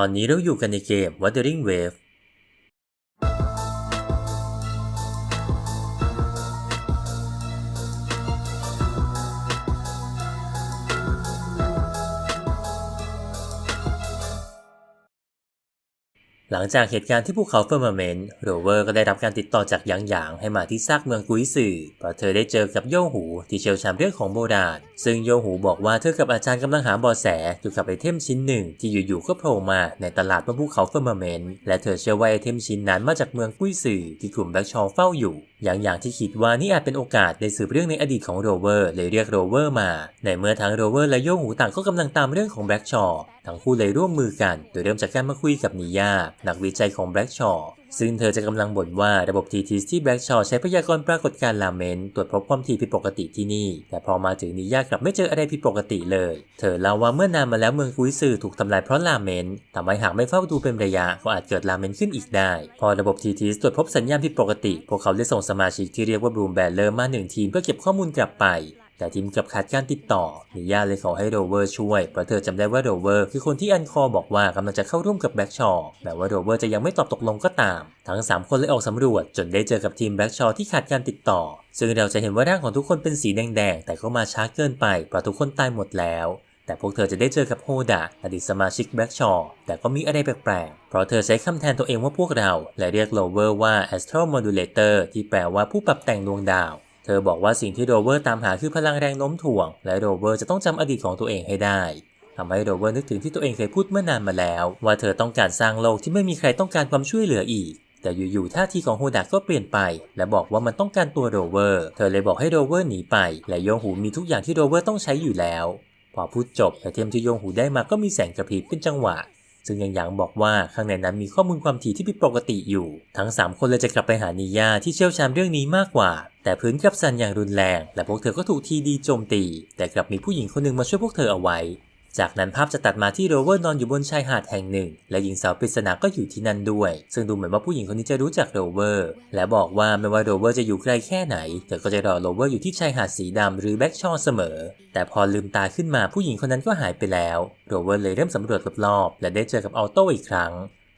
ตอนนี้เราอยู่กันในเกม Wuthering Wave หลังจากเหตุการณ์ที่ภูเขาเฟอร์มาเมนต์โรเวอร์ก็ได้รับการติดต่อจากหยางหยางให้มาที่ซากเมืองกุยซือเพราะเธอได้เจอกับโยหูที่เชี่ยวชาญเรื่องของโบราณ ซึ่งโยหูบอกว่าเธอกับอาจารย์กำลังหาเบาะแสเกี่ยวกับไอเทมชิ้นหนึ่งที่อยู่ๆก็โผล่มาในตลาดบนภูเขาเฟอร์มาเมนต์และเธอเชื่อว่าไอเทมชิ้นนั้นมาจากเมืองกุยซือที่กลุ่มแบล็กชอลเฝ้าอยู่อย่างอย่างที่คิดว่านี่อาจเป็นโอกาสได้สืบเรื่องในอดีตของโรเวอร์เลยเรียกโรเวอร์มา ในเมื่อทั้งโรเวอร์และโยหูต่างก็กำลังตามเรื่องของแบ็กชอทั้งคู่เลยร่วมมือกัน โดยเริ่มจากการมาคุยกับนิยานักวิจัยของแบล็กชอว์ซึ่งเธอจะกำลังบ่นว่าระบบทีทีที่แบล็กชอว์ใช้พยากรณ์ปรากฏการณ์ลาเมนตรวจพบความถี่ผิดปกติที่นี่ แต่พอมาถึงนิยากลับไม่เจออะไรผิดปกติเลย เธอเล่าว่าเมื่อนานมาแล้วเมืองกุยซือถูกทำลายเพราะลาเมนทำให้หากไม่เฝ้าดูเป็นระยะก็อาจเกิดลาเมนขึ้นอีกได้ พอระบบทีทีตรวจพบสัญญาณผิดปกติ พวกเขาได้ส่งสมาชิกที่เรียกว่าบรูมแบลเลอร์มาหนึ่งทีมเพื่อเก็บข้อมูลกลับไป แต่ทีมกลับขาดการติดต่อนิยาเลยขอให้โรเวอร์ช่วย เพราะเธอจำได้ว่าโรเวอร์คือคนที่อันคอบอกว่ากำลังจะเข้าร่วมกับแบ็กชอว์แม้ว่าโรเวอร์จะยังไม่ตอบตกลงก็ตาม ทั้ง 3 คนเลยออกสำรวจ จนได้เจอกับทีมแบ็กชอว์ที่ขาดการติดต่อ ซึ่งเราจะเห็นว่าร่างของทุกคนเป็นสีแดงๆ แต่ก็มาช้าเกินไป เพราะทุกคนตายหมดแล้ว แต่พวกเธอจะได้เจอกับโฮดะอดีตสมาชิกแบล็กชอว์แต่ก็มีอะไรแปลกๆ เพราะเธอใช้คำแทนตัวเองว่าพวกเรา และเรียกโรเวอร์ว่า Astral Modulator ที่แปลว่าผู้ปรับแต่งดวงดาว ธอบอกว่าสิ่งที่โรเวอร์ตามหาคือพลังแรงโน้มถ่วง และโรเวอร์จะต้องจำอดีตของตัวเองให้ได้ทำให้โรเวอร์นึกถึงที่ตัวเองเคยพูดเมื่อนานมาแล้ว ว่าเธอต้องการสร้างโลกที่ไม่มีใครต้องการความช่วยเหลืออีก แต่อยู่ๆท่าทีของโฮดะก็เปลี่ยนไป และบอกว่ามันต้องการตัวโรเวอร์ เธอเลยบอกให้โรเวอร์หนีไป และโยงหูมีทุกอย่างที่โรเวอร์ต้องใช้อยู่แล้ว พอพูดจบไอเทมที่โยงหูได้มาก็มีแสงกระพริบเป็นจังหวะ ซึ่งยังหยางบอกว่าข้างในนั้นมีข้อมูลความถี่ที่ผิดปกติอยู่ ทั้ง 3 คนเลยจะกลับไปหานิยาที่เชี่ยวชาญเรื่องนี้มากกว่า แต่พื้นกับสั่นอย่างรุนแรง และพวกเธอก็ถูกทีดีโจมตี แต่กลับมีผู้หญิงคนหนึ่งมาช่วยพวกเธอเอาไว้ จากนั้นภาพจะตัดมาที่โรเวอร์นอนอยู่บนชายหาดแห่งหนึ่ง และหญิงสาวปริศนาก็อยู่ที่นั่นด้วย ซึ่งดูเหมือนว่าผู้หญิงคนนี้จะรู้จักโรเวอร์ และบอกว่าไม่ว่าโรเวอร์จะอยู่ไกลแค่ไหน เธอก็จะรอโรเวอร์อยู่ที่ชายหาดสีดำหรือแบ็กชอร์เสมอ แต่พอลืมตาขึ้นมาผู้หญิงคนนั้นก็หายไปแล้ว โรเวอร์เลยเริ่มสำรวจรอบๆและได้เจอกับออโต้อีกครั้ง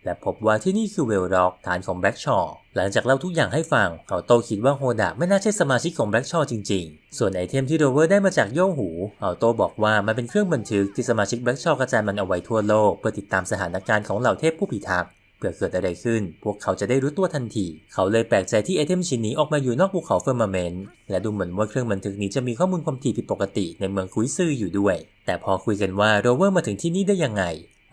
และพบว่าที่นี่คือเวลร็อกฐานของแบล็กชอร์หลังจากเล่าทุกอย่างให้ฟังออโตคิดว่าโฮดะไม่น่าใช่สมาชิกของแบล็กชอร์จริงๆ ส่วนไอเทมที่โรเวอร์ได้มาจากโย่หูออโตบอกว่ามันเป็นเครื่องบันทึกที่สมาชิกแบล็กชอร์กระจายมันเอาไว้ทั่วโลก เพื่อติดตามสถานการณ์ของเหล่าเทพผู้พิทักษ์เผื่อเกิดอะไรขึ้น พวกเขาจะได้รู้ตัวทันที เขาเลยแปลกใจที่ไอเทมชิ้นนี้ออกมาอยู่นอกภูเขาเฟอร์มาเมนต์ และดูเหมือนว่าเครื่องบันทึกนี้จะมีข้อมูลความถี่ผิดปกติในเมืองคุยซื่ออยู่ด้วย แต่พอคุยกันว่าโรเวอร์มาถึงที่นี่ได้ยังไง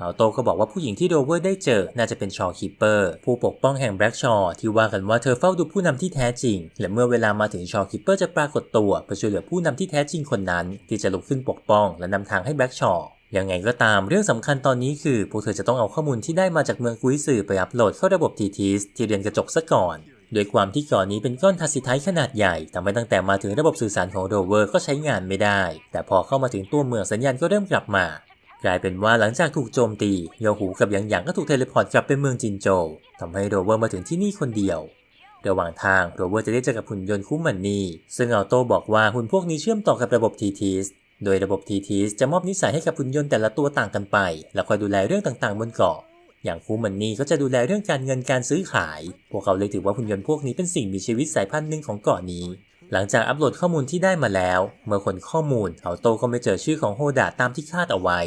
อัลโตก็บอกว่าผู้หญิงที่โรเวอร์ได้เจอ น่าจะเป็นชอคีเปอร์ผู้ปกป้องแห่งแบล็กชอที่ว่ากันว่าเธอเฝ้าดูผู้นำที่แท้จริง และเมื่อเวลามาถึงชอคีเปอร์จะปรากฏตัวเพื่อช่วยเหลือผู้นำที่แท้จริงคนนั้น ที่จะลุกขึ้นปกป้อง และนำทางให้แบล็กชอยังไงก็ตามเรื่องสำคัญตอนนี้คือพวกเธอจะต้องเอาข้อมูลที่ได้มาจากเมืองกุยซือไปอัปโหลดเข้าระบบทีทีสที่เรียนกระจกซะก่อนโดยความที่ก่อนนี้เป็นก้อนทัสซิไทขนาดใหญ่ทำให้ตั้งแต่มาถึงระบบสื่อสารของโรเวอร์ก็ใช้งานไม่ได้ แต่พอเข้ามาถึงตัวเมืองสัญญาณก็เริ่มกลับมา กลายเป็นว่าหลังจากถูกโจมตีโยหูกับหยางหยางก็ถูกเทเลพอร์ตกลับไปเมืองจินโจวทำให้โรเวอร์มาถึงที่นี่คนเดียว ระหว่างทางโรเวอร์จะได้เจอกับหุ่นยนต์คู่มันนี่ซึ่งอัลโตบอกว่าหุ่นพวกนี้เชื่อมต่อกับระบบทีทีสโดยระบบทีทีสจะมอบนิสัยให้กับหุ่นยนต์แต่ละตัวต่างกันไป และคอยดูแลเรื่องต่างๆ บนเกาะอย่างคู่มันนี่ก็จะดูแลเรื่องการเงินการซื้อขาย พวกเขาเลยถือว่าหุ่นยนต์พวกนี้เป็นสิ่งมีชีวิตสายพันธุ์หนึ่งของเกาะนี้ หลังจากอัปโหลดข้อมูลที่ได้มาแล้ว เมื่อคนข้อมูลอัลโตก็ไม่เจอชื่อของโฮดะตามที่คาดเอาไว้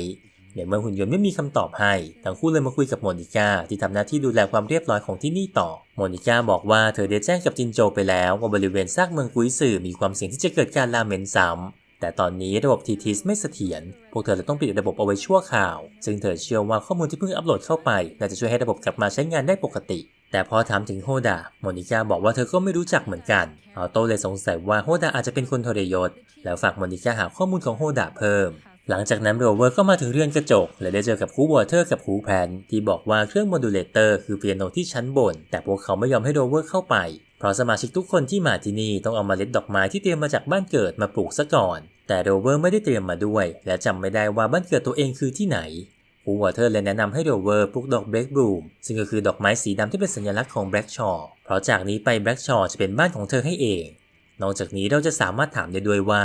ในเมื่อหุ่นยนต์ไม่มีคำตอบให้ ทั้งคู่เลยมาคุยกับโมนิก้าที่ทำหน้าที่ดูแลความเรียบร้อยของที่นี่ต่อ โมนิก้าบอกว่าเธอได้แจ้งกับจินโจไปแล้วว่าบริเวณซากเมืองกุยซือมีความเสี่ยงที่จะเกิดการลาเมนซ้ำแต่ตอนนี้ระบบทีทีสไม่เสถียร พวกเธอเลยต้องปิดระบบเอาไว้ชั่วคราว ซึ่งเธอเชื่อว่าข้อมูลที่เพิ่งอัปโหลดเข้าไปน่าจะช่วยให้ระบบกลับมาใช้งานได้ปกติ แต่พอถามถึงโฮดะโมนิก้าบอกว่าเธอก็ไม่รู้จักเหมือนกันอัลโต้เลยสงสัยว่าโฮดะอาจจะเป็นคนทรยศ แล้วฝากโมนิก้าหาข้อมูลของโฮดะเพิ่ม หลังจากนั้นโรเวอร์ก็มาถึงเรือนกระจก และได้เจอกับคูวอเตอร์กับคูแพนที่บอกว่าเครื่องโมดูเลเตอร์คือเปียโนที่ชั้นบน แต่พวกเขาไม่ยอมให้โรเวอร์เข้าไป เพราะสมาชิกทุกคนที่มาที่นี่ต้องเอาเล็ดดอกไม้ที่เตรียมมาจากบ้านเกิดมาปลูกซะก่อน แต่โรเวอร์ไม่ได้เตรียมมาด้วย และจำไม่ได้ว่าบ้านเกิดตัวเองคือที่ไหน คูวอเตอร์เลยแนะนำให้โรเวอร์ปลูกดอกเบรกบลูมซึ่งก็คือดอกไม้สีดำที่เป็นสัญลักษณ์ของแบล็กชอเพราะจากนี้ไปแบล็กชอจะเป็นบ้านของเธอให้เอง นอกจากนี้เราจะสามารถถามได้ด้วยว่า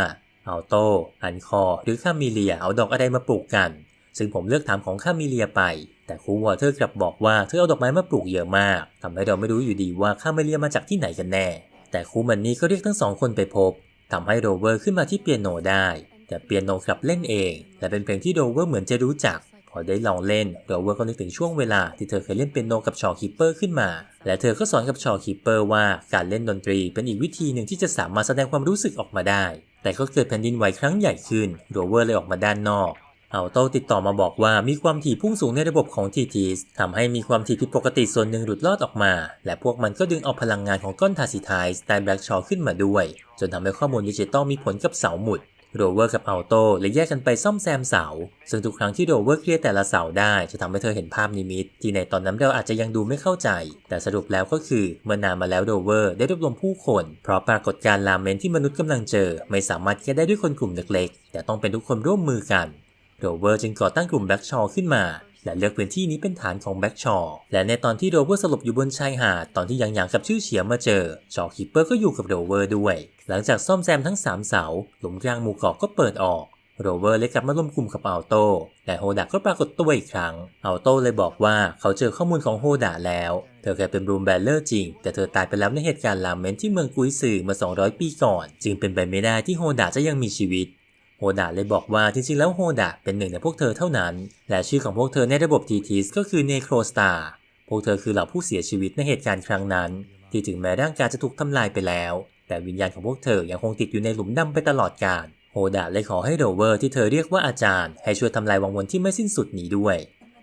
อัลโตอันคอ หรือคามิเลียเอาดอกอะไรมาปลูกกัน ซึ่งผมเลือกถามของคามิเลียไป แต่ครูวอเตอร์กลับบอกว่าเธอเอาดอกไม้มาปลูกเยอะมากทำให้เราไม่รู้อยู่ดีว่าคามิเลียมาจากที่ไหนกันแน่ แต่ครูมันนี่ก็เรียกทั้งสองคนไปพบทำให้โรเวอร์ขึ้นมาที่เปียโนได้ แต่เปียโนกลับเล่นเอง และเป็นเพลงที่โรเวอร์เหมือนจะรู้จัก อได้ลองเล่นโรเวอร์ก็นึกถึงช่วงเวลาที่เธอเคยเล่นเปียโนกับชอคิปเปอร์ขึ้นมา และเธอก็สอนกับชอคิปเปอร์ว่าการเล่นดนตรีเป็นอีกวิธีหนึ่งที่จะสามารถแสดงความรู้สึกออกมาได้ แต่ก็เกิดแผ่นดินไหวครั้งใหญ่ขึ้นโรเวอร์เลยออกมาด้านนอกเอัลโตติดต่อมาบอกว่ามีความถี่พุ่งสูงในระบบของทีทีสทำให้มีความถี่ผิดปกติส่วนหนึ่งหลุดลอดออกมา และพวกมันก็ดึงเอาพลังงานของก้อนทาซิไทส์ไตแบล็กชอขึ้นมาด้วย จนทำให้ข้อมูลดิจิตอลมีผลกับเสาหมุด โรเวอร์กับอัลโตเลยแยกกันไปซ่อมแซมเสา ซึ่งทุกครั้งที่โรเวอร์เคลียร์แต่ละเสาได้จะทำให้เธอเห็นภาพนิมิต ที่ในตอนนั้นเราอาจจะยังดูไม่เข้าใจ แต่สรุปแล้วก็คือเมื่อนานมาแล้วโรเวอร์ได้รวบรวมผู้คน เพราะปรากฏการณ์ลาเมนที่มนุษย์กำลังเจอ ไม่สามารถแก้ได้ด้วยคนกลุ่มเล็กๆ แต่ต้องเป็นทุกคนร่วมมือกันโรเวอร์จึงก่อตั้งกลุ่มแบล็กชอขึ้นมา และเลือกพื้นที่นี้เป็นฐานของแบ็กชอและในตอนที่โรเวอร์สลบอยู่บนชายหาดตอนที่ยังหยางกับชื่อเฉียมาเจอชอคิปเปอร์ก็อยู่กับโรเวอร์ด้วย หลังจากซ่อมแซมทั้ง 3 เสาหลุมกลางหมู่เกาะก็เปิดออกโรเวอร์เลยกลับมาร่วมกลุ่มกับอัลโตและโฮดะก็ปรากฏตัวอีกครั้งอัลโตเลยบอกว่าเขาเจอข้อมูลของโฮดะแล้ว เธอเคยเป็นรูมแบลเลอร์จริง แต่เธอตายไปแล้วในเหตุการณ์ลามเมนที่เมืองกุยซือเมื่อ200 ปีก่อน จึงเป็นไปไม่ได้ที่โฮดะจะยังมีชีวิต โฮดะเลยบอกว่าจริงๆแล้วโฮดะเป็นหนึ่งในพวกเธอเท่านั้น และชื่อของพวกเธอในระบบทีทีสก็คือเนโครสตาร์พวกเธอคือเหล่าผู้เสียชีวิตในเหตุการณ์ครั้งนั้น ที่ถึงแม้ร่างกายจะถูกทำลายไปแล้ว แต่วิญญาณของพวกเธอยังคงติดอยู่ในหลุมดำไปตลอดกาลโฮดะเลยขอให้โรเวอร์ที่เธอเรียกว่าอาจารย์ ให้ช่วยทำลายวังวนที่ไม่สิ้นสุดนี้ด้วย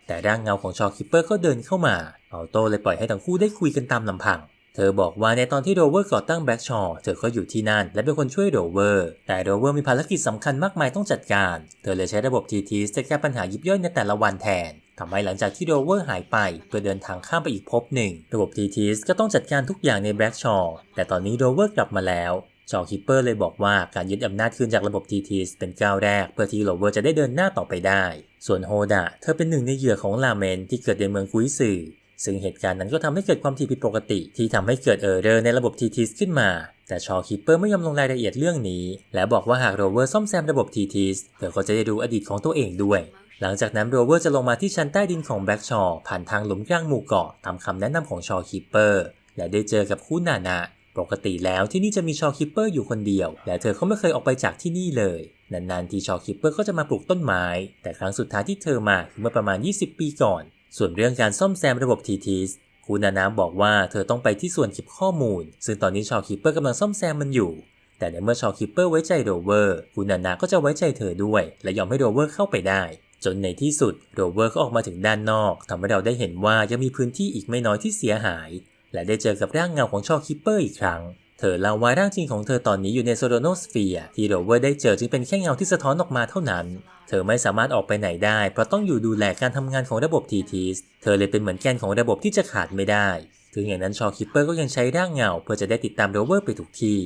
แต่ร่างเงาของชอคิปเปอร์ก็เดินเข้ามาอัลโต้เลยปล่อยให้ทั้งคู่ได้คุยกันตามลำพัง เธอบอกว่าในตอนที่โรเวอร์ก่อตั้งแบ็กชอเธอก็อยู่ที่นั่น และเป็นคนช่วยโรเวอร์ แต่โรเวอร์มีภารกิจสำคัญมากมายต้องจัดการ เธอเลยใช้ระบบทีทีจัดการปัญหายิบย่อยในแต่ละวันแทนทำให้หลังจากที่โรเวอร์หายไปเพื่อเดินทางข้ามไปอีกภพหนึ่ง ระบบทีทีสก็ต้องจัดการทุกอย่างในแบ็กชอแต่ตอนนี้โรเวอร์กลับมาแล้วชอคิปเปอร์เลยบอกว่าการยึดอำนาจคืนจากระบบทีทีสเป็นก้าวแรก เพื่อที่โรเวอร์จะได้เดินหน้าต่อไปได้ ส่วนโฮดะเธอเป็นหนึ่งในเหยื่อของลาเมนที่เกิดในเมืองกุยซือ ซึ่งเหตุการณ์นั้นก็ทำให้เกิดความถี่ผิดปกติ ที่ทำให้เกิดเออร์เรอร์ในระบบทีทีสขึ้นมา แต่ชอคิปเปอร์ไม่ยอมลงรายละเอียดเรื่องนี้ และบอกว่าหากโรเวอร์ซ่อมแซมระบบทีทีสเธอก็จะได้รู้อดีตของตัวเองด้วย หลังจากนั้นโรเวอร์จะลงมาที่ชั้นใต้ดินของแบล็กชอผ่านทางหลุมกลางหมู่เกาะตามคำแนะนำของชอคิปเปอร์และได้เจอกับคู่นานะปกติแล้วที่นี่จะมีชอคิปเปอร์อยู่คนเดียว และเธอก็ไม่เคยออกไปจากที่นี่เลย นานๆ ทีชอคิปเปอร์ก็จะมาปลูกต้นไม้ แต่ครั้งสุดท้ายที่เธอมาคือเมื่อประมาณ 20 ปีก่อน ส่วนเรื่องการซ่อมแซมระบบทีทีสคุณนานาบอกว่าเธอต้องไปที่ส่วนเก็บข้อมูล ซึ่งตอนนี้ชอคิปเปอร์กำลังซ่อมแซมมันอยู่ แต่ในเมื่อชอคิปเปอร์ไว้ใจโรเวอร์คุณนานาก็จะไว้ใจเธอด้วย และยอมให้โรเวอร์เข้าไปได้ จนในที่สุดโรเวอร์ก็ออกมาถึงด้านนอกทำให้เราได้เห็นว่ายังมีพื้นที่อีกไม่น้อยที่เสียหาย และได้เจอกับร่างเงาของชอคิปเปอร์อีกครั้ง เธอเล่าว่าร่างจริงของเธอตอนนี้อยู่ในโซโลโนสเฟียร์ที่โรเวอร์ได้เจอจึงเป็นแค่เงาที่สะท้อนออกมาเท่านั้น เธอไม่สามารถออกไปไหนได้ เพราะต้องอยู่ดูแลการทำงานของระบบทีทีสเธอเลยเป็นเหมือนแกนของระบบที่จะขาดไม่ได้ ถึงอย่างนั้นชอคิปเปอร์ก็ยังใช้ร่างเงาเพื่อจะได้ติดตามโรเวอร์ไปทุกที่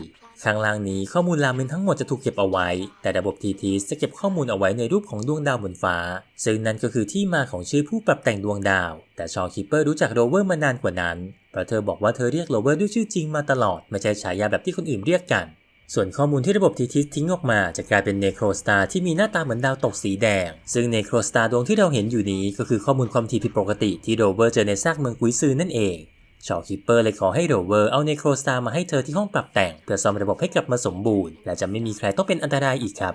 ข้างล่างนี้ข้อมูลราเมนทั้งหมดจะถูกเก็บเอาไว้ แต่ระบบทีทีจะเก็บข้อมูลเอาไว้ในรูปของดวงดาวบนฟ้า ซึ่งนั่นก็คือที่มาของชื่อผู้ปรับแต่งดวงดาว แต่ชอคิปเปอร์รู้จักโรเวอร์มานานกว่านั้น เพราะเธอบอกว่าเธอเรียกโรเวอร์ด้วยชื่อจริงมาตลอด ไม่ใช่ฉายาแบบที่คนอื่นเรียกกัน ส่วนข้อมูลที่ระบบทีทิสทิ้งออกมาจะกลายเป็นเนโครสตาร์ที่มีหน้าตาเหมือนดาวตกสีแดง ซึ่งเนโครสตาร์ดวงที่เราเห็นอยู่นี้ก็คือข้อมูลความถี่ผิดปกติที่โรเวอร์เจอในซากเมืองกุยซือนั่นเอง ชอคิปเปอร์เลยขอให้โรเวอร์เอาเนโครสตาร์มาให้เธอที่ห้องปรับแต่ง เพื่อซ่อมระบบให้กลับมาสมบูรณ์ และจะไม่มีใครต้องเป็นอันตรายอีกครับ